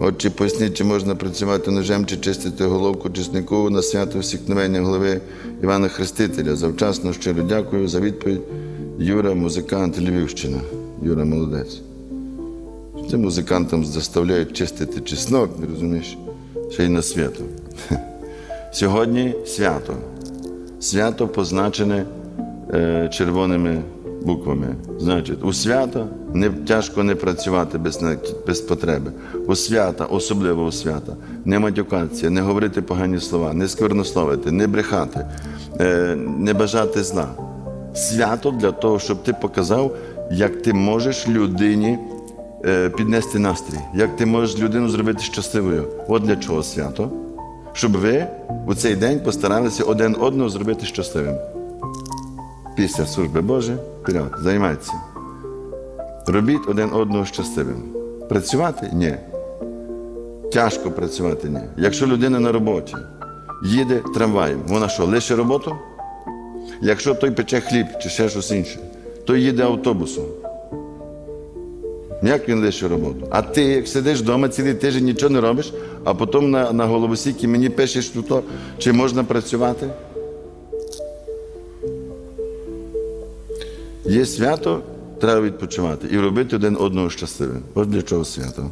Отче, поясніть, чи можна працювати ножем, чи чистити головку чеснику на свято всікновення голови Івана Хрестителя. Завчасно щиро дякую за відповідь. Юра, музикант Львівщина. Юра молодець. Це музикантам заставляють чистити чеснок, розумієш, ще й на свято. Сьогодні свято. Свято позначене е, червоними буквами. Значить, у свято не, тяжко не працювати без, без потреби. У свята, особливо у свята, не матюкатися, не говорити погані слова, не сквернословити, не брехати, е, не бажати зла. Свято для того, щоб ти показав, як ти можеш людині е, піднести настрій, як ти можеш людину зробити щасливою. От для чого свято щоб ви у цей день постаралися один одного зробити щасливим. Після служби Божої, вперед, займайтеся. Робіть один одного щасливим. Працювати ні. Тяжко працювати ні. Якщо людина на роботі їде трамваєм, вона що, лише роботу? Якщо той пече хліб чи ще щось інше, то їде автобусом. Як він лише роботу? А ти, як сидиш вдома цілий тиждень, нічого не робиш, а потім на, на головосіки мені пишеш, то, чи можна працювати? Є свято, треба відпочивати і робити один одного щасливим. От для чого свято.